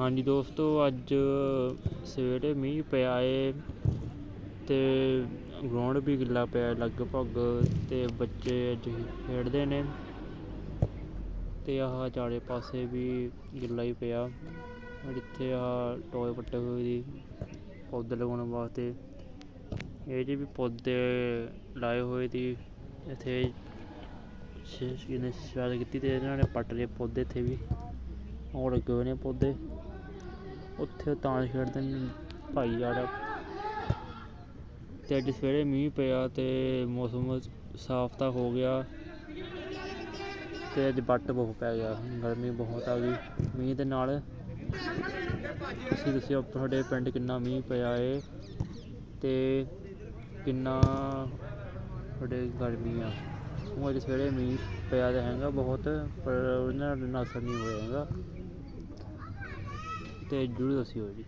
ਹਾਂਜੀ ਦੋਸਤੋ, ਅੱਜ ਸਵੇਰੇ ਮੀਂਹ ਪਿਆ ਏ ਤੇ ਗਰਾਊਂਡ ਵੀ ਗਿੱਲਾ ਪਿਆ ਲਗਭਗ ਤੇ ਬੱਚੇ ਅੱਜ ਖੇਡਦੇ ਨੇ ਤੇ ਆਹ ਚਾਰੇ ਪਾਸੇ ਵੀ ਗਿੱਲਾ ਹੀ ਪਿਆ। ਔਰ ਇੱਥੇ ਆਹ ਟੋਏ ਪੱਟੇ ਹੋਏ ਦੀ ਪੌਦੇ ਲਗਾਉਣ ਵਾਸਤੇ। ਇਹ ਜੀ ਵੀ ਪੌਦੇ ਲਾਏ ਹੋਏ ਦੀ ਇੱਥੇ ਇਹਨੇ ਸ਼ਾਇਦ ਕੀਤੀ ਤੇ ਇਹਨਾਂ ਨੇ ਪੱਟ ਲਏ ਪੌਦੇ ਇੱਥੇ ਵੀ। ਹੋਰ ਲੱਗੇ ਹੋਏ ਨੇ ਪੌਦੇ। ਉੱਥੇ ਤਾਂ ਖੇਡਦੇ ਨੇ ਭਾਈ ਯਾਰ। ਤੇ ਅੱਜ ਸਵੇਰੇ ਮੀਂਹ ਪਿਆ ਤੇ ਮੌਸਮ ਸਾਫ਼ ਤਾਂ ਹੋ ਗਿਆ। ਤੇ ਅੱਜ ਵੱਟ ਬਹੁਤ ਪੈ ਗਿਆ, ਗਰਮੀ ਬਹੁਤ ਆ ਗਈ। ਮੀਂਹ ਦੇ ਨਾਲ ਤੁਸੀਂ ਦੱਸਿਓ ਤੁਹਾਡੇ ਪਿੰਡ ਕਿੰਨਾ ਮੀਂਹ ਪਿਆ ਏ ਤੇ ਕਿੰਨਾ ਤੁਹਾਡੇ ਗਰਮੀ ਆ। ਉਹ ਅੱਜ ਸਵੇਰੇ ਮੀਂਹ ਪਿਆ ਤਾਂ ਹੈਗਾ ਬਹੁਤ, ਪਰ ਉਹਨਾਂ ਨਾਲ ਅਸਰ ਨਹੀਂ ਹੋਇਆ ਹੈਗਾ। ਤੇ ਜਰੂਰ ਦੱਸਿਓ ਜੀ।